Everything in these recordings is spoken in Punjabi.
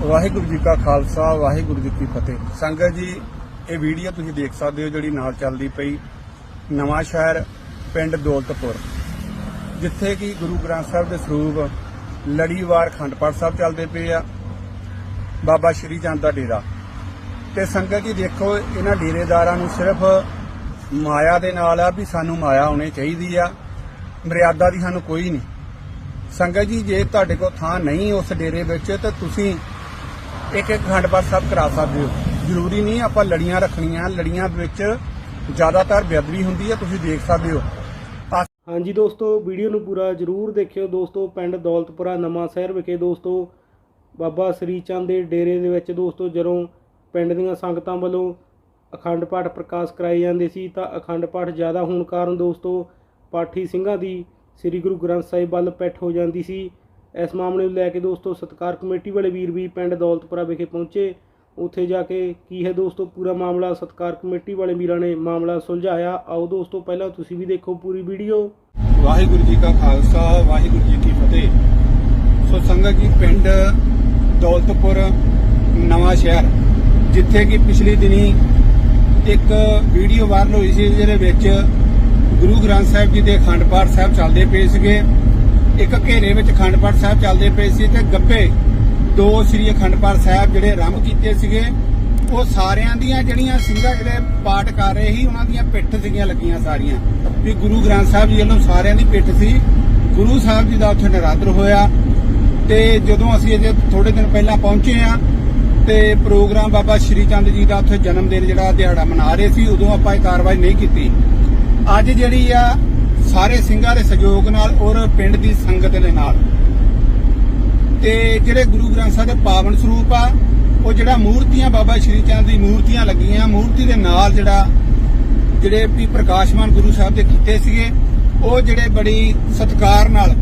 ਵਾਹਿਗੁਰੂ ਜੀ ਕਾ ਖਾਲਸਾ, ਵਾਹਿਗੁਰੂ ਜੀ ਕੀ ਫਤਿਹ। ਸੰਗਤ ਜੀ, ਇਹ ਵੀਡੀਓ ਤੁਸੀਂ ਦੇਖ ਸਕਦੇ ਹੋ ਜਿਹੜੀ ਨਾਲ ਚੱਲਦੀ ਪਈ ਨਵਾਂ ਸ਼ਹਿਰ, ਪਿੰਡ ਦੌਲਤਪੁਰ, ਜਿੱਥੇ ਕਿ ਗੁਰੂ ਗ੍ਰੰਥ ਸਾਹਿਬ ਦੇ ਸਰੂਪ ਲੜੀਵਾਰ ਖੰਡ ਪਾਠ ਸਾਹਿਬ ਚੱਲਦੇ ਪਏ ਆ, ਬਾਬਾ ਸ਼੍ਰੀ ਚੰਦ ਦਾ ਡੇਰਾ। ਤੇ ਸੰਗਤ ਜੀ, ਦੇਖੋ, ਇਹਨਾਂ ਡੇਰੇਦਾਰਾਂ ਨੂੰ ਸਿਰਫ ਮਾਇਆ ਦੇ ਨਾਲ ਆ ਵੀ ਸਾਨੂੰ ਮਾਇਆ ਹੋਣੀ ਚਾਹੀਦੀ ਆ, ਮਰਿਆਦਾ ਦੀ ਸਾਨੂੰ ਕੋਈ ਨਹੀਂ। ਸੰਗਤ ਜੀ, ਜੇ ਤੁਹਾਡੇ ਕੋਲ ਥਾਂ ਨਹੀਂ ਉਸ ਡੇਰੇ ਵਿੱਚ, ਤਾਂ ਤੁਸੀਂ ਇੱਕ ਇੱਕ ਅਖੰਡ ਪਾਠ ਸਾਹਿਬ ਕਰਾ ਸਕਦੇ ਹੋ। ਜ਼ਰੂਰੀ ਨਹੀਂ ਆਪਾਂ ਲੜੀਆਂ ਰੱਖਣੀਆਂ, ਲੜੀਆਂ ਵਿੱਚ ਜ਼ਿਆਦਾਤਰ ਬੇਅਦਬੀ ਹੁੰਦੀ ਹੈ, ਤੁਸੀਂ ਦੇਖ ਸਕਦੇ ਹੋ। ਹਾਂਜੀ ਦੋਸਤੋ, ਵੀਡੀਓ ਨੂੰ ਪੂਰਾ ਜਰੂਰ ਦੇਖਿਓ। ਦੋਸਤੋ, ਪਿੰਡ ਦੌਲਤਪੁਰਾ ਨਵਾਂ ਸ਼ਹਿਰ ਵਿਖੇ ਦੋਸਤੋ, ਬਾਬਾ ਸ੍ਰੀ ਚੰਦ ਦੇ ਡੇਰੇ ਦੇ ਵਿੱਚ ਦੋਸਤੋ, ਜਦੋਂ ਪਿੰਡ ਦੀਆਂ ਸੰਗਤਾਂ ਵੱਲੋਂ ਅਖੰਡ ਪਾਠ ਪ੍ਰਕਾਸ਼ ਕਰਾਏ ਜਾਂਦੇ ਸੀ, ਤਾਂ ਅਖੰਡ ਪਾਠ ਜ਼ਿਆਦਾ ਹੋਣ ਕਾਰਨ ਦੋਸਤੋ, ਪਾਠੀ ਸਿੰਘਾਂ ਦੀ ਸ੍ਰੀ ਗੁਰੂ ਗ੍ਰੰਥ ਸਾਹਿਬ ਵੱਲ ਪਿੱਠ ਹੋ ਜਾਂਦੀ ਸੀ। ਇਸ ਮਾਮਲੇ ਨੂੰ ਲੈ ਕੇ ਦੋਸਤੋ ਸਤਕਾਰ ਕਮੇਟੀ ਵਾਲੇ ਵੀਰ ਵੀ ਪਿੰਡ ਦੌਲਤਪੁਰਾ ਵਿਖੇ ਪਹੁੰਚੇ। ਉੱਥੇ ਜਾ ਕੇ ਕੀ ਹੈ ਦੋਸਤੋ ਪੂਰਾ ਮਾਮਲਾ? ਸਤਕਾਰ ਕਮੇਟੀ ਵਾਲੇ ਵੀਰਾਂ ਨੇ ਮਾਮਲਾ ਸੁਲਝਾਇਆ। ਆਓ ਦੋਸਤੋ ਪਹਿਲਾਂ ਤੁਸੀਂ ਵੀ ਦੇਖੋ ਪੂਰੀ ਵੀਡੀਓ। ਵਾਹਿਗੁਰੂ ਜੀ ਕਾ ਖਾਲਸਾ, ਵਾਹਿਗੁਰੂ ਜੀ ਕੀ ਫਤਿਹ। ਸੋ ਸੰਗਤ ਜੀ, ਪਿੰਡ ਦੌਲਤਪੁਰ ਨਵਾਂ ਸ਼ਹਿਰ, ਜਿੱਥੇ ਕਿ ਪਿਛਲੇ ਦਿਨੀ ਇੱਕ ਵੀਡੀਓ ਵਾਇਰਲ ਹੋਈ ਸੀ, ਜਿਹਦੇ ਵਿੱਚ ਗੁਰੂ ਗ੍ਰੰਥ ਸਾਹਿਬ ਜੀ ਦੇ ਅਖੰਡ ਪਾਠ ਸਾਹਿਬ ਚੱਲਦੇ ਪਏ ਸੀਗੇ। ਇੱਕ ਘੇਰੇ ਵਿੱਚ ਅਖੰਡ ਪਾਠ ਸਾਹਿਬ ਚੱਲਦੇ ਪਏ ਸੀ ਤੇ ਗੱਬੇ ਦੋ ਸ੍ਰੀ ਅਖੰਡ ਪਾਠ ਸਾਹਿਬ ਜਿਹੜੇ ਆਰੰਭ ਕੀਤੇ ਸੀਗੇ, ਉਹ ਸਾਰਿਆਂ ਦੀਆਂ ਜਿਹੜੀਆਂ ਸਿੰਘਾਂ ਜਿਹੜੇ ਪਾਠ ਕਰ ਰਹੇ ਸੀ, ਉਹਨਾਂ ਦੀਆਂ ਪਿੱਠ ਸੀਗੀਆਂ ਲੱਗੀਆਂ ਸਾਰੀਆਂ। ਵੀ ਗੁਰੂ ਗ੍ਰੰਥ ਸਾਹਿਬ ਜੀ ਵੱਲੋਂ ਸਾਰਿਆਂ ਦੀ ਪਿੱਠ ਸੀ। ਗੁਰੂ ਸਾਹਿਬ ਜੀ ਦਾ ਉੱਥੇ ਨਿਰਾਦਰ ਹੋਇਆ ਤੇ ਜਦੋਂ ਅਸੀਂ ਅਜੇ ਥੋੜੇ ਦਿਨ ਪਹਿਲਾਂ ਪਹੁੰਚੇ ਆ ਤੇ ਪ੍ਰੋਗਰਾਮ ਬਾਬਾ ਸ਼੍ਰੀ ਚੰਦ ਜੀ ਦਾ ਉੱਥੇ ਜਨਮ ਦਿਨ ਜਿਹੜਾ ਦਿਹਾੜਾ ਮਨਾ ਰਹੇ ਸੀ, ਉਦੋਂ ਆਪਾਂ ਇਹ ਕਾਰਵਾਈ ਨਹੀਂ ਕੀਤੀ। ਅੱਜ ਜਿਹੜੀ ਆ ਸਾਰੇ ਸਿੰਘਾਂ ਦੇ ਸਹਿਯੋਗ ਨਾਲ ਔਰ ਪਿੰਡ ਦੀ ਸੰਗਤ ਦੇ ਨਾਲ। ਤੇ ਜਿਹੜੇ ਗੁਰੂ ਗ੍ਰੰਥ ਸਾਹਿਬ ਦੇ ਪਾਵਨ ਸਰੂਪ ਆ, ਉਹ ਜਿਹੜਾ ਮੂਰਤੀਆਂ ਬਾਬਾ ਸ਼੍ਰੀ ਚੰਦ ਦੀ ਮੂਰਤੀਆਂ ਲੱਗੀਆਂ, ਮੂਰਤੀ ਦੇ ਨਾਲ ਜਿਹੜਾ, ਜਿਹੜੇ ਵੀ ਪ੍ਰਕਾਸ਼ਮਾਨ ਗੁਰੂ ਸਾਹਿਬ ਦੇ ਕੀਤੇ ਸੀਗੇ, ਉਹ ਜਿਹੜੇ ਬੜੀ ਸਤਿਕਾਰ ਨਾਲ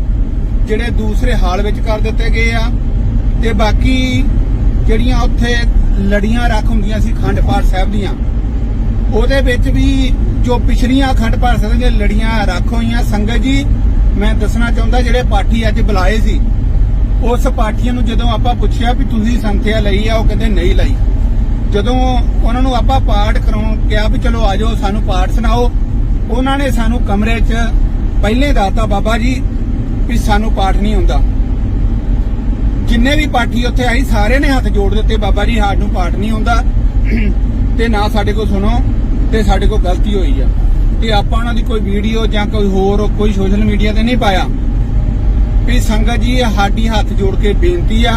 ਜਿਹੜੇ ਦੂਸਰੇ ਹਾਲ ਵਿੱਚ ਕਰ ਦਿੱਤੇ ਗਏ ਆ। ਤੇ ਬਾਕੀ ਜਿਹੜੀਆਂ ਉੱਥੇ ਲੜੀਆਂ ਰੱਖ ਹੁੰਦੀਆਂ ਸੀ ਖੰਡ ਪਾਠ ਸਾਹਿਬ ਦੀਆਂ, ਉਹਦੇ ਵਿੱਚ ਵੀ ਜੋ ਪਿਛਲੀਆਂ ਅਖੰਡ ਪਾਠ ਸਾਹਿਬ ਦੀਆਂ ਲੜੀਆਂ ਰੱਖ ਹੋਈਆਂ, ਸੰਗਤ ਜੀ, ਮੈਂ ਦੱਸਣਾ ਚਾਹੁੰਦਾ ਜਿਹੜੇ ਪਾਠੀ ਅੱਜ ਬੁਲਾਏ ਸੀ, ਉਸ ਪਾਠੀਆਂ ਨੂੰ ਜਦੋਂ ਆਪਾਂ ਪੁੱਛਿਆ ਵੀ ਤੁਸੀਂ ਸੰਥਿਆ ਲਈ ਆ, ਉਹ ਕਹਿੰਦੇ ਨਹੀਂ ਲਈ। ਜਦੋਂ ਉਹਨਾਂ ਨੂੰ ਆਪਾਂ ਪਾਠ ਕਰਾਉਣ ਕਿਹਾ ਵੀ ਚਲੋ ਆਜੋ ਸਾਨੂੰ ਪਾਠ ਸੁਣਾਓ, ਉਹਨਾਂ ਨੇ ਸਾਨੂੰ ਕਮਰੇ 'ਚ ਪਹਿਲੇ ਦੱਸਤਾ ਬਾਬਾ ਜੀ ਵੀ ਸਾਨੂੰ ਪਾਠ ਨਹੀਂ ਹੁੰਦਾ। ਜਿੰਨੇ ਵੀ ਪਾਠੀ ਉੱਥੇ ਆਈ ਸਾਰੇ ਨੇ ਹੱਥ ਜੋੜ ਦਿੱਤੇ, ਬਾਬਾ ਜੀ ਸਾਨੂੰ ਪਾਠ ਨਹੀਂ ਹੁੰਦਾ। ਤੇ ਨਾ ਸਾਡੇ ਕੋਲ ਸੁਣੋ ਤੇ ਸਾਡੇ ਕੋਲ ਗਲਤੀ ਹੋਈ ਆ। ਤੇ ਆਪਾਂ ਉਹਨਾਂ ਦੀ ਕੋਈ ਵੀਡੀਓ ਜਾਂ ਕੋਈ ਹੋਰ ਕੋਈ ਸੋਸ਼ਲ ਮੀਡੀਆ ਤੇ ਨਹੀਂ ਪਾਇਆ। ਵੀ ਸੰਗਤ ਜੀ ਸਾਡੀ ਹੱਥ ਜੋੜ ਕੇ ਬੇਨਤੀ ਆ।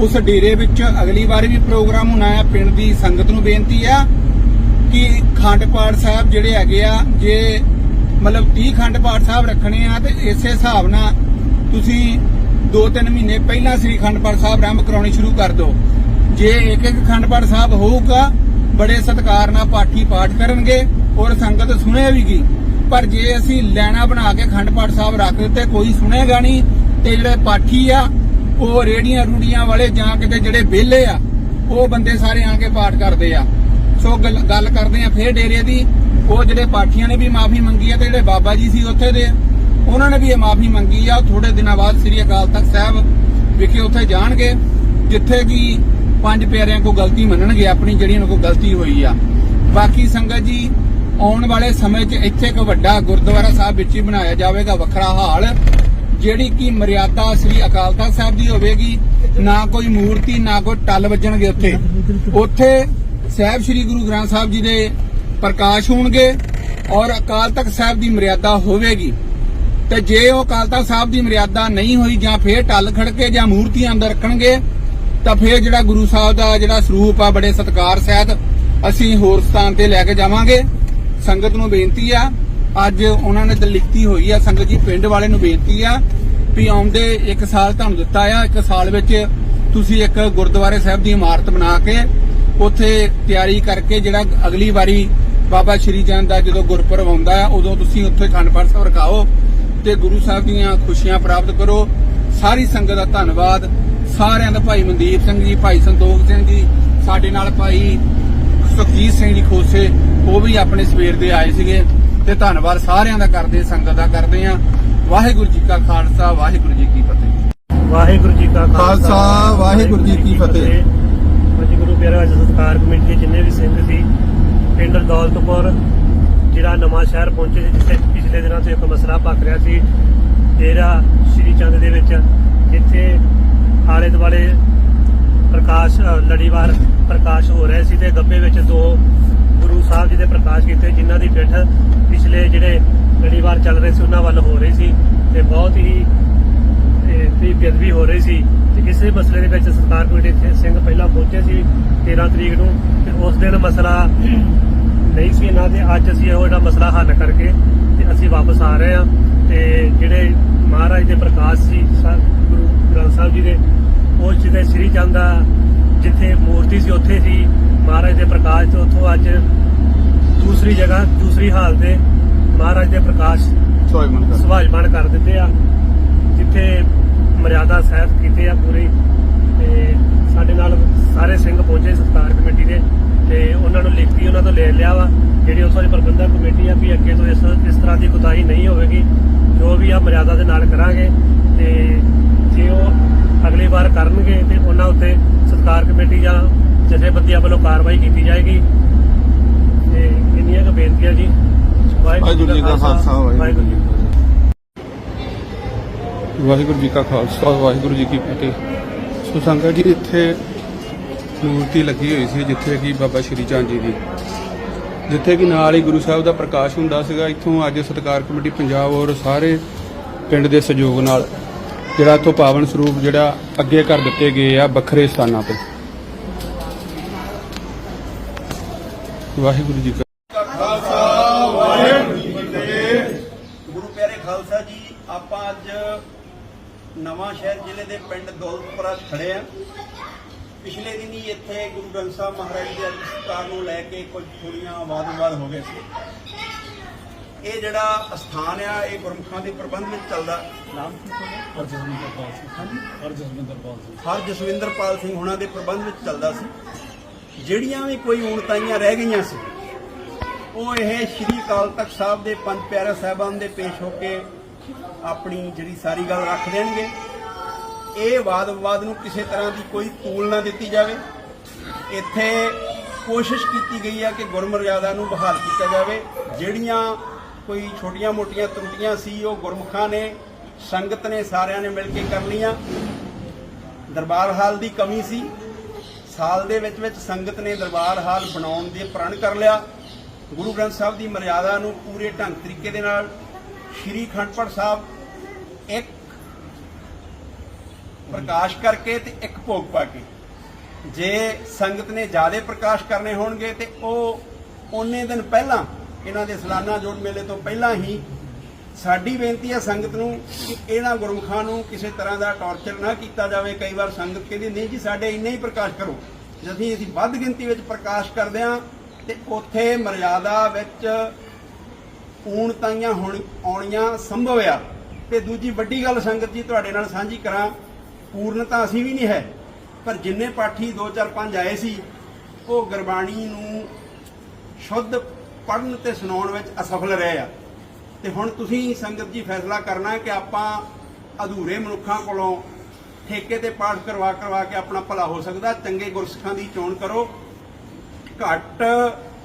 ਉਸ ਡੇਰੇ ਵਿੱਚ ਅਗਲੀ ਵਾਰ ਵੀ ਪ੍ਰੋਗਰਾਮ ਹੋਣਾ ਆ। ਪਿੰਡ ਦੀ ਸੰਗਤ ਨੂੰ ਬੇਨਤੀ ਆ ਕਿ ਖੰਡ ਪਾਠ ਸਾਹਿਬ ਜਿਹੜੇ ਹੈਗੇ ਆ, ਜੇ ਮਤਲਬ 30 ਖੰਡ ਪਾਠ ਸਾਹਿਬ ਰੱਖਣੇ ਆ, ਤੇ ਇਸੇ ਹਿਸਾਬ ਨਾਲ ਤੁਸੀਂ 2-3 ਮਹੀਨੇ ਪਹਿਲਾਂ ਸ੍ਰੀ ਖੰਡ ਪਾਠ ਸਾਹਿਬ ਆਰੰਭ ਕਰਾਉਣੀ ਸ਼ੁਰੂ ਕਰ ਦਿਓ। ਜੇ ਇੱਕ ਇੱਕ ਖੰਡ ਪਾਠ ਸਾਹਿਬ ਹੋਊਗਾ ਬੜੇ ਸਤਿਕਾਰ ਨਾਲ ਪਾਠੀ ਪਾਠ ਕਰਨਗੇ ਔਰ ਸੰਗਤ ਸੁਣੇ ਸੁਣੇਗੀ ਪਰ ਜੇ ਅਸੀਂ ਲੈਣਾ ਬਣਾ ਕੇ ਖੰਡ ਪਾਠ ਸਾਹਿਬ ਰੱਖ ਦਿੱਤੇ, ਕੋਈ ਸੁਣੇਗਾ ਨਹੀਂ ਤੇ ਜਿਹੜੇ ਪਾਠੀ ਆ, ਉਹ ਰੇੜੀਆਂ ਰੂੜੀਆਂ ਵਾਲੇ ਜਾਂ ਕਿਤੇ ਜਿਹੜੇ ਵਿਹਲੇ ਆ, ਉਹ ਬੰਦੇ ਸਾਰੇ ਆ ਕੇ ਪਾਠ ਕਰਦੇ ਆ। ਸੋ ਗੱਲ ਗੱਲ ਕਰਦੇ ਆ ਫੇਰ ਡੇਰੇ ਦੀ। ਉਹ ਜਿਹੜੇ ਪਾਠੀਆਂ ਨੇ ਵੀ ਮਾਫੀ ਮੰਗੀ ਆ ਤੇ ਜਿਹੜੇ ਬਾਬਾ ਜੀ ਸੀ ਉੱਥੇ ਦੇ, ਉਹਨਾਂ ਨੇ ਵੀ ਇਹ ਮਾਫੀ ਮੰਗੀ ਆ। ਥੋੜੇ ਦਿਨਾਂ ਬਾਅਦ ਸ੍ਰੀ ਅਕਾਲ ਤਖਤ ਸਾਹਿਬ ਵਿਖੇ ਉੱਥੇ ਜਾਣਗੇ, ਜਿੱਥੇ ਕਿ ਪੰਜ ਪਿਆਰਿਆਂ ਕੋ ਗਲਤੀ ਮੰਨਣਗੇ, ਆਪਣੀ ਜਿਹੜੀ ਉਹਨਾਂ ਕੋ ਗਲਤੀ ਹੋਈ ਆ। ਬਾਕੀ ਸੰਗਤ ਜੀ, ਆਉਣ ਵਾਲੇ ਸਮੇਂ 'ਚ ਇੱਥੇ ਇੱਕ ਵੱਡਾ ਗੁਰਦੁਆਰਾ ਸਾਹਿਬ ਵਿੱਚ ਹੀ ਬਣਾਇਆ ਜਾਵੇਗਾ, ਵੱਖਰਾ ਹਾਲ। ਜਿਹੜੀ ਕਿ ਮਰਿਆਦਾ ਸ੍ਰੀ ਅਕਾਲ ਤਖਤ ਸਾਹਿਬ ਦੀ ਹੋਵੇਗੀ, ਨਾ ਕੋਈ ਮੂਰਤੀ, ਨਾ ਕੋਈ ਟੱਲ ਵੱਜਣਗੇ ਉੱਥੇ। ਉੱਥੇ ਸਾਹਿਬ ਸ੍ਰੀ ਗੁਰੂ ਗ੍ਰੰਥ ਸਾਹਿਬ ਜੀ ਦੇ ਪ੍ਰਕਾਸ਼ ਹੋਣਗੇ ਔਰ ਅਕਾਲ ਤਖਤ ਸਾਹਿਬ ਦੀ ਮਰਿਆਦਾ ਹੋਵੇਗੀ। ਤੇ ਜੇ ਉਹ ਅਕਾਲ ਤਖਤ ਸਾਹਿਬ ਦੀ ਮਰਿਆਦਾ ਨਹੀਂ ਹੋਈ ਜਾਂ ਫੇਰ ਟੱਲ ਖੜਕੇ ਜਾਂ ਮੂਰਤੀਆਂ ਅੰਦਰ ਰੱਖਣਗੇ ਤਾਂ ਫਿਰ ਜਿਹੜਾ ਗੁਰੂ ਸਾਹਿਬ ਦਾ ਜਿਹੜਾ ਸਰੂਪ ਆ, ਬੜੇ ਸਤਕਾਰ ਸਹਿਤ ਅਸੀਂ ਹੋਰ ਸਥਾਨ ਤੇ ਲੈ ਕੇ ਜਾਵਾਂਗੇ। ਸੰਗਤ ਨੂੰ ਬੇਨਤੀ ਆ, ਅੱਜ ਉਹਨਾਂ ਨੇ ਤਾਂ ਲਿਖਤੀ ਹੋਈ ਆ, ਸੰਗਤ ਜੀ, ਪਿੰਡ ਵਾਲੇ ਨੂੰ ਬੇਨਤੀ ਆ ਵੀ ਆਉਂਦੇ ਇੱਕ ਸਾਲ ਤੁਹਾਨੂੰ ਦਿੱਤਾ ਆ, ਇੱਕ ਸਾਲ ਵਿੱਚ ਤੁਸੀਂ ਇੱਕ ਗੁਰਦੁਆਰੇ ਸਾਹਿਬ ਦੀ ਇਮਾਰਤ ਬਣਾ ਕੇ ਉੱਥੇ ਤਿਆਰੀ ਕਰਕੇ ਜਿਹੜਾ ਅਗਲੀ ਵਾਰੀ ਬਾਬਾ ਸ਼੍ਰੀ ਚੰਦ ਦਾ ਜਦੋਂ ਗੁਰਪੁਰਬ ਆਉਂਦਾ ਆ, ਉਦੋਂ ਤੁਸੀਂ ਉੱਥੇ ਖੰਡ ਪਾਠ ਸਾਹਿਬ ਰਖਾਓ ਤੇ ਗੁਰੂ ਸਾਹਿਬ ਦੀਆਂ ਖੁਸ਼ੀਆਂ ਪ੍ਰਾਪਤ ਕਰੋ। ਸਾਰੀ ਸੰਗਤ ਦਾ ਧੰਨਵਾਦ। ਸਾਰਿਆਂ ਦਾ ਭਾਈ ਮਨਦੀਪ ਸਿੰਘ ਜੀ ਭਾਈ ਸੰਤੋਖ ਸਿੰਘ ਜੀ ਸਾਡੇ ਨਾਲ ਭਾਈ ਸੁਖਜੀਤ ਸਿੰਘ ਜੀ ਖੋਸੇ ਉਹ ਵੀ ਆਪਣੇ ਸਵੇਰ ਦੇ ਆਏ ਸੀਗੇ ਤੇ ਧੰਨਵਾਦ ਸਾਰਿਆਂ ਦਾ ਕਰਦੇ ਸੰਗਤ ਦਾ ਕਰਦੇ ਆ ਵਾਹਿਗੁਰੂ ਜੀ ਕਾ ਖਾਲਸਾ ਵਾਹਿਗੁਰੂ ਜੀ ਕੀ ਫਤਿਹ। ਵਾਹਿਗੁਰੂ ਜੀ ਕਾ ਖਾਲਸਾ, ਵਾਹਿਗੁਰੂ ਜੀ ਕੀ ਫਤਿਹ। ਅੱਜ ਗੁਰੂ ਪਿਆਰਾ ਸਤਕਾਰ ਕਮੇਟੀ ਦੇ ਜਿੰਨੇ ਵੀ ਸਿੰਘ ਸੀ ਪਿੰਡ ਦੌਲਤਪੁਰ ਜਿਹੜਾ ਨਵਾਂ ਸ਼ਹਿਰ ਪਹੁੰਚੇ ਸੀ ਜਿੱਥੇ ਪਿਛਲੇ ਦਿਨਾਂ ਤੋਂ ਇੱਕ ਮਸਲਾ ਪੱਕ ਰਿਹਾ ਸੀ ਡੇਰਾ ਸ਼੍ਰੀ ਚੰਦ ਦੇ ਵਿੱਚ ਜਿੱਥੇ ਆਲੇ ਦੁਆਲੇ ਪ੍ਰਕਾਸ਼ ਲੜੀਵਾਰ ਪ੍ਰਕਾਸ਼ ਹੋ ਰਹੇ ਸੀ ਤੇ ਗੱਬੇ ਵਿੱਚ ਦੋ ਗੁਰੂ ਸਾਹਿਬ ਜੀ ਦੇ ਪ੍ਰਕਾਸ਼ ਕੀਤੇ ਜਿਨ੍ਹਾਂ ਦੀ ਪਿੱਠ ਪਿਛਲੇ ਜਿਹੜੇ ਲੜੀਵਾਰ ਚੱਲ ਰਹੇ ਸੀ, ਉਹਨਾਂ ਵੱਲ ਹੋ ਰਹੀ ਸੀ ਤੇ ਬਹੁਤ ਹੀ, ਤੇ ਬੇਅਦਬੀ ਹੋ ਰਹੀ ਸੀ ਤੇ ਇਸੇ ਮਸਲੇ ਦੇ ਵਿੱਚ ਸਰਕਾਰ ਕਮੇਟੀ ਸਿੰਘ ਪਹਿਲਾਂ ਪਹੁੰਚੇ ਸੀ 13 ਤਰੀਕ ਨੂੰ ਤੇ ਉਸ ਦਿਨ ਮਸਲਾ ਨਹੀਂ ਸੀ ਇਹਨਾਂ ਦੇ, ਅੱਜ ਅਸੀਂ ਇਹੋ ਜਿਹੜਾ ਮਸਲਾ ਹੱਲ ਕਰਕੇ ਤੇ ਅਸੀਂ ਵਾਪਸ ਆ ਰਹੇ ਹਾਂ ਤੇ ਜਿਹੜੇ ਮਹਾਰਾਜ ਦੇ ਪ੍ਰਕਾਸ਼ ਸੀ, ਸਾ- ਗੁਰੂ ਗ੍ਰੰਥ ਸਾਹਿਬ ਜੀ ਦੇ ਉਹ ਦਾ ਜਿੱਥੇ ਮੂਰਤੀ ਸੀ ਉੱਥੇ ਸੀ। ਮਹਾਰਾਜ ਦੇ ਪ੍ਰਕਾਸ਼ ਤੋਂ ਉੱਥੋਂ ਅੱਜ ਦੂਸਰੀ ਜਗ੍ਹਾ ਦੂਸਰੀ ਹਾਲ ਤੇ ਮਹਾਰਾਜ ਦੇ ਪ੍ਰਕਾਸ਼ ਸੁਭਾਜਮਾਨ ਕਰ ਦਿੱਤੇ ਆ। ਜਿੱਥੇ ਮਰਿਆਦਾ ਸਹਿਤ ਕੀਤੇ ਆ ਪੂਰੀ। ਤੇ ਸਾਡੇ ਨਾਲ ਸਾਰੇ ਸਿੰਘ ਪਹੁੰਚੇ ਸਤਕਾਰ ਕਮੇਟੀ ਦੇ। ਤੇ ਉਹਨਾਂ ਨੂੰ ਲਿਖਤੀ ਉਹਨਾਂ ਤੋਂ ਲੈ ਲਿਆ ਵਾ। ਜਿਹੜੀ ਉਸ ਵਾਲੀ ਪ੍ਰਬੰਧਕ ਕਮੇਟੀ ਆ ਵੀ ਅੱਗੇ ਤੋਂ ਇਸ ਇਸ ਤਰ੍ਹਾਂ ਦੀ ਕੁਤਾਹੀ ਨਹੀਂ ਹੋਵੇਗੀ। ਜੋ ਵੀ ਆ ਮਰਿਆਦਾ ਦੇ ਨਾਲ ਕਰਾਂਗੇ। ਤੇ ਜੇ ਉਹ ਅਗਲੀ ਵਾਰ ਕਰਨਗੇ ਤੇ ਉਹਨਾਂ ਉੱਤੇ ਸਤਕਾਰ ਕਮੇਟੀ ਜਾਂ ਜਥੇਬੰਦੀਆਂ ਵੱਲੋਂ ਕਾਰਵਾਈ ਕੀਤੀ ਜਾਏਗੀ। ਤੇ ਇੰਨੀਆਂ ਕੁ ਬੇਨਤੀਆਂ ਜੀ। ਵਾਹਿਗੁਰੂ ਜੀ ਕਾ ਖਾਲਸਾ। ਵਾਹਿਗੁਰੂ ਜੀ ਕੀ ਕੀ ਫਤਿਹ। ਵਾਹਿਗੁਰੂ ਜੀ ਕਾ ਖਾਲਸਾ ਵਾਹਿਗੁਰੂ ਜੀ ਕੀ ਫਤਿਹ। ਸੋ ਸੰਗਤ ਜੀ ਇੱਥੇ ਮੂਰਤੀ ਲੱਗੀ ਹੋਈ ਸੀ ਜਿੱਥੇ ਕਿ ਬਾਬਾ ਸ਼੍ਰੀ ਚੰਦ ਜੀ ਦੀ। ਜਿੱਥੇ ਕਿ ਨਾਲ ਹੀ ਗੁਰੂ ਸਾਹਿਬ ਦਾ ਪ੍ਰਕਾਸ਼ ਹੁੰਦਾ ਸੀਗਾ। ਇੱਥੋਂ ਅੱਜ ਸਤਕਾਰ ਕਮੇਟੀ ਪੰਜਾਬ ਔਰ ਸਾਰੇ ਪਿੰਡ ਦੇ ਸਹਿਯੋਗ ਨਾਲ ਜਿਹੜਾ ਇੱਥੋਂ ਪਾਵਨ ਸਰੂਪ ਜਿਹੜਾ ਅੱਗੇ ਕਰ ਦਿੱਤੇ ਗਏ ਆ ਵੱਖਰੇ ਸਥਾਨਾਂ ਤੇ। ਵਾਹਿਗੁਰੂ ਜੀ ਕਾ ਗੁਰੂ ਪਿਆਰੇ ਖਾਲਸਾ ਜੀ, ਆਪਾਂ ਅੱਜ ਨਵਾਂ ਸ਼ਹਿਰ ਜ਼ਿਲ੍ਹੇ ਦੇ ਪਿੰਡ ਦੌਲਤਪੁਰਾ ਖੜੇ ਆ। ਪਿਛਲੇ ਦਿਨੀ ਇੱਥੇ ਗੁਰੂ ਗ੍ਰੰਥ ਸਾਹਿਬ ਮਹਾਰਾਜ ਦੇ ਅਸਥਾਨ ਨੂੰ ਲੈ ਕੇ ਕੁਝ ਥੋੜੀਆਂ ਵਾਦ-ਵਿਵਾਦ ਹੋ ਗਏ ਸੀ। ਇਹ ਜਿਹੜਾ ਅਸਥਾਨ ਆ ਇਹ ਗੁਰਮੁਖਾਂ ਦੇ ਪ੍ਰਬੰਧ ਵਿੱਚ ਚੱਲਦਾ। ਨਾਮ ਕੀ ਹਰ ਜਸਵਿੰਦਰਪਾਲ ਸਿੰਘ। ਹੁਣਾਂ ਦੇ ਪ੍ਰਬੰਧ ਵਿੱਚ ਚੱਲਦਾ ਸੀ। ਜਿਹੜੀਆਂ ਵੀ ਕੋਈ ਊਣਤਾਈਆਂ ਰਹਿ ਗਈਆਂ ਸੀ ਉਹ ਇਹ ਸ਼੍ਰੀ ਅਕਾਲ ਤਖਤ ਸਾਹਿਬ ਦੇ ਪੰਜ ਪਿਆਰੇ ਸਾਹਿਬਾਨ ਦੇ ਪੇਸ਼ ਹੋ ਕੇ ਆਪਣੀ ਜਿਹੜੀ ਸਾਰੀ ਗੱਲ ਰੱਖ ਦੇਣਗੇ। ਇਹ ਵਾਦ ਵਿਵਾਦ ਨੂੰ ਕਿਸੇ ਤਰ੍ਹਾਂ ਦੀ ਕੋਈ ਤੂਲ ਨਾ ਦਿੱਤੀ ਜਾਵੇ। ਇੱਥੇ ਕੋਸ਼ਿਸ਼ ਕੀਤੀ ਗਈ ਹੈ ਕਿ ਗੁਰਮਰਿਆਦਾ ਨੂੰ ਬਹਾਲ ਕੀਤਾ ਜਾਵੇ। ਜਿਹੜੀਆਂ ਕੋਈ ਛੋਟੀਆਂ-ਮੋਟੀਆਂ ਤਰੁੱਟੀਆਂ ਸੀ, ਉਹ ਗੁਰਮੁਖਾਂ ਨੇ, ਸੰਗਤ ਨੇ ਸਾਰਿਆਂ ਨੇ ਮਿਲ ਕੇ ਕਰ ਲਈਆਂ ਦਰਬਾਰ ਹਾਲ ਦੀ ਕਮੀ ਸੀ। ਸਾਲ ਦੇ ਵਿੱਚ ਵਿੱਚ ਸੰਗਤ ਨੇ ਦਰਬਾਰ ਹਾਲ ਬਣਾਉਣ ਦੇ ਪ੍ਰਣ ਕਰ ਲਿਆ। ਗੁਰੂ ਗ੍ਰੰਥ ਸਾਹਿਬ ਦੀ ਮਰਿਆਦਾ ਨੂੰ ਪੂਰੇ ਢੰਗ ਤਰੀਕੇ ਦੇ ਨਾਲ ਸ਼੍ਰੀ ਖੰਡਪੜ ਸਾਹਿਬ ਇੱਕ ਪ੍ਰਕਾਸ਼ ਕਰਕੇ ਤੇ ਇੱਕ ਭੋਗ ਪਾ ਕੇ। ਜੇ ਸੰਗਤ ਨੇ ਜ਼ਿਆਦਾ ਪ੍ਰਕਾਸ਼ ਕਰਨੇ ਹੋਣਗੇ ਤੇ ਉਹ ਉਹਨੇ ਦਿਨ ਪਹਿਲਾਂ ਇਹਨਾਂ ਦੇ ਸਾਲਾਨਾ ਜੋੜ ਮੇਲੇ ਤੋਂ ਪਹਿਲਾਂ ਹੀ ਸਾਡੀ ਬੇਨਤੀ ਹੈ ਸੰਗਤ ਨੂੰ ਕਿ ਇਹਨਾਂ ਗੁਰਮੁਖਾਂ ਨੂੰ ਕਿਸੇ ਤਰ੍ਹਾਂ ਦਾ ਟੌਰਚਰ ਨਾ ਕੀਤਾ ਜਾਵੇ। ਕਈ ਵਾਰ ਸੰਗਤ ਕਹਿੰਦੀ, ਨਹੀਂ ਜੀ, ਸਾਡੇ ਇੰਨੇ ਹੀ ਪ੍ਰਕਾਸ਼ ਕਰੋ। ਜਦੋਂ ਅਸੀਂ ਵੱਧ ਗਿਣਤੀ ਵਿੱਚ ਪ੍ਰਕਾਸ਼ ਕਰਦੇ ਹਾਂ ਤੇ ਉੱਥੇ ਮਰਿਆਦਾ ਵਿੱਚ ਊਣਤਾਈਆਂ ਹੋਣ ਆਉਣੀਆਂ ਸੰਭਵ ਆ। ਤੇ ਦੂਜੀ ਵੱਡੀ ਗੱਲ ਸੰਗਤ ਜੀ, ਤੁਹਾਡੇ ਨਾਲ ਸਾਂਝੀ ਕਰਾਂ, ਪੂਰਨਤਾ ਅਸੀਂ ਵੀ ਨਹੀਂ ਹੈ। ਪਰ ਜਿੰਨੇ ਪਾਠੀ 2 4 5 ਆਏ ਸੀ, ਉਹ ਗੁਰਬਾਣੀ ਨੂੰ ਸ਼ੁੱਧ ਪੜਨ ਤੇ ਸੁਣਾਉਣ ਵਿੱਚ ਅਸਫਲ ਰਹੇ ਆ। ਤੇ ਹੁਣ ਤੁਸੀਂ ਸੰਗਤ ਜੀ ਫੈਸਲਾ ਕਰਨਾ ਕਿ ਆਪਾਂ ਅਧੂਰੇ ਮਨੁੱਖਾਂ ਕੋਲੋਂ ਠੇਕੇ ਤੇ ਪਾਠ ਕਰਵਾ ਕਰਵਾ ਕੇ ਆਪਣਾ ਭਲਾ ਹੋ ਸਕਦਾ ਚੰਗੇ ਗੁਰਸਿੱਖਾਂ ਦੀ ਚੋਣ ਕਰੋ। ਘੱਟ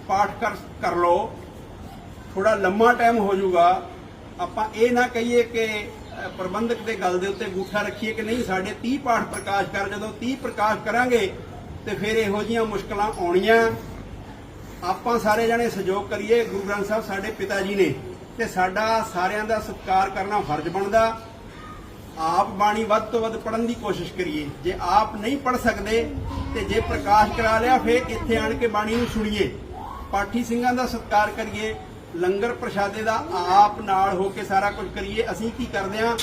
ਪਾਠ ਕਰ ਕਰ ਲਓ। ਥੋੜਾ ਲੰਮਾ ਟਾਈਮ ਹੋ ਜਾਊਗਾ। ਆਪਾਂ ਇਹ ਨਾ ਕਹੀਏ ਕਿ ਪ੍ਰਬੰਧਕ ਦੇ ਗੱਲ ਦੇ ਉੱਤੇ ਗੂਠਾ ਰੱਖੀਏ ਕਿ ਨਹੀਂ, ਸਾਡੇ 30 ਪਾਠ ਪ੍ਰਕਾਸ਼ ਕਰ, ਜਦੋਂ 30 ਪ੍ਰਕਾਸ਼ ਕਰਾਂਗੇ, ਤੇ ਫਿਰ ਇਹੋ ਜੀਆਂ ਮੁਸ਼ਕਲਾਂ ਆਉਣੀਆਂ। ਆਪਾਂ ਸਾਰੇ ਜਣੇ ਸਹਿਯੋਗ ਕਰੀਏ। ਗੁਰੂ ਗ੍ਰੰਥ ਸਾਹਿਬ ਸਾਡੇ ਪਿਤਾ ਜੀ ਨੇ ਤੇ ਸਾਡਾ ਸਾਰਿਆਂ ਦਾ ਸਤਿਕਾਰ ਕਰਨਾ ਫਰਜ਼ ਬਣਦਾ। ਆਪ ਬਾਣੀ ਵੱਧ ਤੋਂ ਵੱਧ ਪੜਨ ਦੀ ਕੋਸ਼ਿਸ਼ ਕਰੀਏ। ਜੇ ਆਪ ਨਹੀਂ ਪੜ ਸਕਦੇ ਤੇ ਜੇ ਪ੍ਰਕਾਸ਼ ਕਰਾ ਲਿਆ, ਫੇਰ ਇੱਥੇ ਆਣ ਕੇ ਬਾਣੀ ਨੂੰ ਸੁਣੀਏ। ਪਾਠੀ ਸਿੰਘਾਂ ਦਾ ਸਤਿਕਾਰ ਕਰੀਏ, ਲੰਗਰ ਪ੍ਰਸ਼ਾਦੇ ਦਾ ਆਪ ਨਾਲ ਹੋ ਕੇ ਸਾਰਾ ਕੁਝ ਕਰੀਏ। ਅਸੀਂ ਕੀ ਕਰਦੇ ਹਾਂ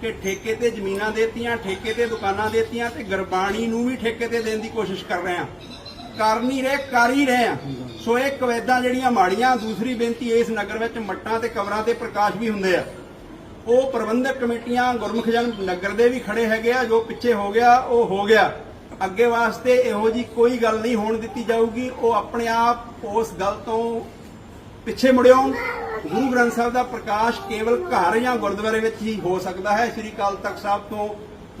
ਕਿ ਠੇਕੇ ਤੇ ਜ਼ਮੀਨਾਂ ਦੇਤੀਆਂ, ਠੇਕੇ ਤੇ ਦੁਕਾਨਾਂ ਦੇਤੀਆਂ ਤੇ ਗੁਰਬਾਣੀ ਨੂੰ ਵੀ ਠੇਕੇ ਤੇ ਦੇਣ ਦੀ ਕੋਸ਼ਿਸ਼ ਕਰ ਰਹੇ ਹਾਂ। ਕਰ ਨਹੀਂ ਰਹੇ, ਕਰ ਹੀ ਰਹੇ ਆ ਸੋ ਇਹ ਕਵੈਦਾਂ ਜਿਹੜੀਆਂ ਮਾੜੀਆਂ, ਦੂਸਰੀ ਬੇਨਤੀ ਇਸ ਨਗਰ ਵਿੱਚ ਮੱਟਾਂ ਤੇ ਕਬਰਾਂ ਤੇ ਪ੍ਰਕਾਸ਼ ਵੀ ਹੁੰਦੇ ਆ। ਉਹ ਪ੍ਰਬੰਧਕ ਕਮੇਟੀਆਂ ਗੁਰਮੁਖ ਜਨ ਨਗਰ ਦੇ ਵੀ ਖੜੇ ਹੈਗੇ ਆ, ਜੋ ਪਿੱਛੇ ਹੋ ਗਿਆ, ਉਹ ਹੋ ਗਿਆ। ਅੱਗੇ ਵਾਸਤੇ ਇਹੋ ਜੀ ਕੋਈ ਗੱਲ ਨਹੀਂ ਹੋਣ ਦਿੱਤੀ ਜਾਊਗੀ। ਉਹ ਆਪਣੇ ਆਪ ਉਸ ਗੱਲ ਤੋਂ ਪਿੱਛੇ ਮੁੜਿਓ। ਗੁਰੂ ਗ੍ਰੰਥ ਸਾਹਿਬ ਦਾ ਪ੍ਰਕਾਸ਼ ਕੇਵਲ ਘਰ ਜਾਂ ਗੁਰਦੁਆਰੇ ਵਿੱਚ ਹੀ ਹੋ ਸਕਦਾ ਹੈ। ਸ੍ਰੀ ਅਕਾਲ ਤਖਤ ਸਾਹਿਬ ਤੋਂ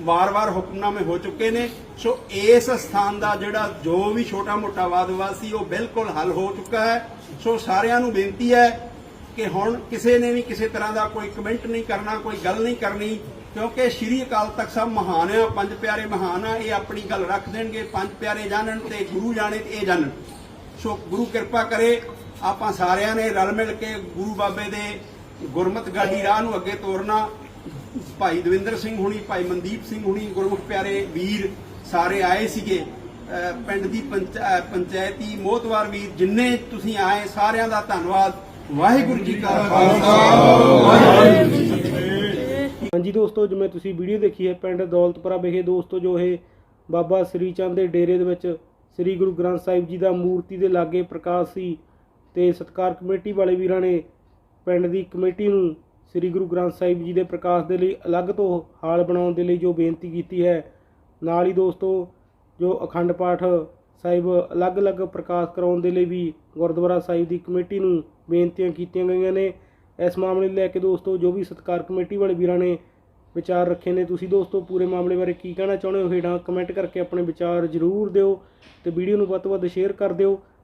ਵਾਰ-ਵਾਰ ਹੁਕਮਨਾਮੇ ਹੋ ਚੁੱਕੇ ਨੇ। ਸੋ ਇਸ ਸਥਾਨ ਦਾ ਜਿਹੜਾ ਜੋ ਵੀ ਛੋਟਾ-ਮੋਟਾ ਵਾਦ-ਵਿਵਾਦ ਸੀ, ਉਹ ਬਿਲਕੁਲ ਹੱਲ ਹੋ ਚੁੱਕਾ ਹੈ। ਸੋ ਸਾਰਿਆਂ ਨੂੰ ਬੇਨਤੀ ਹੈ ਕਿ ਹੁਣ ਕਿਸੇ ਨੇ ਵੀ ਕਿਸੇ ਤਰ੍ਹਾਂ ਦਾ ਕੋਈ ਕਮੈਂਟ ਨਹੀਂ ਕਰਨਾ, ਕੋਈ ਗੱਲ ਨਹੀਂ ਕਰਨੀ, ਕਿਉਂਕਿ ਸ਼੍ਰੀ ਅਕਾਲ ਤਖਤ ਸਾਹਿਬ ਮਹਾਨ ਆ, ਪੰਜ ਪਿਆਰੇ ਮਹਾਨ ਆ, ਇਹ ਆਪਣੀ ਗੱਲ ਰੱਖ ਦੇਣਗੇ। ਪੰਜ ਪਿਆਰੇ ਜਾਣਨ ਤੇ ਗੁਰੂ ਜਾਣੇ ਤੇ ਇਹ ਜਾਣਨ। ਸੋ ਗੁਰੂ ਕਿਰਪਾ ਕਰੇ, ਆਪਾਂ ਸਾਰਿਆਂ ਨੇ ਰਲ ਮਿਲ ਕੇ ਗੁਰੂ ਬਾਬੇ ਦੇ ਗੁਰਮਤ ਗਾਡੀ ਰਾਹ ਨੂੰ ਅੱਗੇ ਤੋਰਨਾ। ਭਾਈ ਦਵਿੰਦਰ ਸਿੰਘ ਹੁਣੀ, ਭਾਈ ਮਨਦੀਪ ਸਿੰਘ ਹੁਣੀ, ਗੁਰਮੁਖ ਪਿਆਰੇ ਵੀਰ ਸਾਰੇ ਆਏ ਸੀਗੇ। ਪਿੰਡ ਦੀ ਪੰਚ- ਪੰਚਾਇਤੀ ਮੋਹਤਵਾਰ ਵੀਰ, ਜਿੰਨੇ ਤੁਸੀਂ ਆਏ, ਸਾਰਿਆਂ ਦਾ ਧੰਨਵਾਦ। ਵਾਹਿਗੁਰੂ ਜੀ ਕਾ ਖਾਲਸਾ। ਵਾਹਿਗੁਰੂ ਜੀ ਕੀ ਫਤਿਹ ਹਾਂਜੀ ਦੋਸਤੋ, ਜਿਵੇਂ ਤੁਸੀਂ ਵੀਡੀਓ ਦੇਖੀ ਹੈ, ਪਿੰਡ ਦੌਲਤਪੁਰਾ ਵਿਖੇ ਦੋਸਤੋ, ਜੋ ਇਹ ਬਾਬਾ ਸ੍ਰੀ ਚੰਦ ਦੇ ਡੇਰੇ ਦੇ ਵਿੱਚ ਸ੍ਰੀ ਗੁਰੂ ਗ੍ਰੰਥ ਸਾਹਿਬ ਜੀ ਦਾ ਮੂਰਤੀ ਦੇ ਲਾਗੇ ਪ੍ਰਕਾਸ਼ ਸੀ ਤੇ ਸਤਕਾਰ ਕਮੇਟੀ ਵਾਲੇ ਵੀਰਾਂ ਨੇ ਪਿੰਡ ਦੀ ਕਮੇਟੀ ਨੂੰ ਸ੍ਰੀ ਗੁਰੂ ਗ੍ਰੰਥ ਸਾਹਿਬ ਜੀ ਦੇ ਪ੍ਰਕਾਸ਼ ਦੇ ਲਈ ਅਲੱਗ ਤੋਂ ਹਾਲ ਬਣਾਉਣ ਦੇ ਲਈ ਜੋ ਬੇਨਤੀ ਕੀਤੀ ਹੈ, ਨਾਲ ਹੀ ਦੋਸਤੋ, ਜੋ ਅਖੰਡ ਪਾਠ ਸਾਹਿਬ ਅਲੱਗ-ਅਲੱਗ ਪ੍ਰਕਾਸ਼ ਕਰਾਉਣ ਦੇ ਲਈ ਵੀ ਗੁਰਦੁਆਰਾ ਸਾਹਿਬ ਦੀ ਕਮੇਟੀ ਨੂੰ ਬੇਨਤੀਆਂ ਕੀਤੀਆਂ ਗਈਆਂ ਨੇ। ਇਸ ਮਾਮਲੇ ਨੂੰ ਲੈ ਕੇ ਦੋਸਤੋ, ਜੋ ਵੀ ਸਤਕਾਰ ਕਮੇਟੀ ਵਾਲੇ ਵੀਰਾਂ ਨੇ ਵਿਚਾਰ ਰੱਖੇ ਨੇ, ਤੁਸੀਂ ਦੋਸਤੋ, ਪੂਰੇ ਮਾਮਲੇ ਬਾਰੇ ਕੀ ਕਹਿਣਾ ਚਾਹੁੰਦੇ ਹੋ? ਹੇਠਾਂ ਕਮੈਂਟ ਕਰਕੇ ਆਪਣੇ ਵਿਚਾਰ ਜ਼ਰੂਰ ਦਿਓ ਤੇ ਵੀਡੀਓ ਨੂੰ ਵੱਧ ਤੋਂ ਵੱਧ ਸ਼ੇਅਰ ਕਰ ਦਿਓ।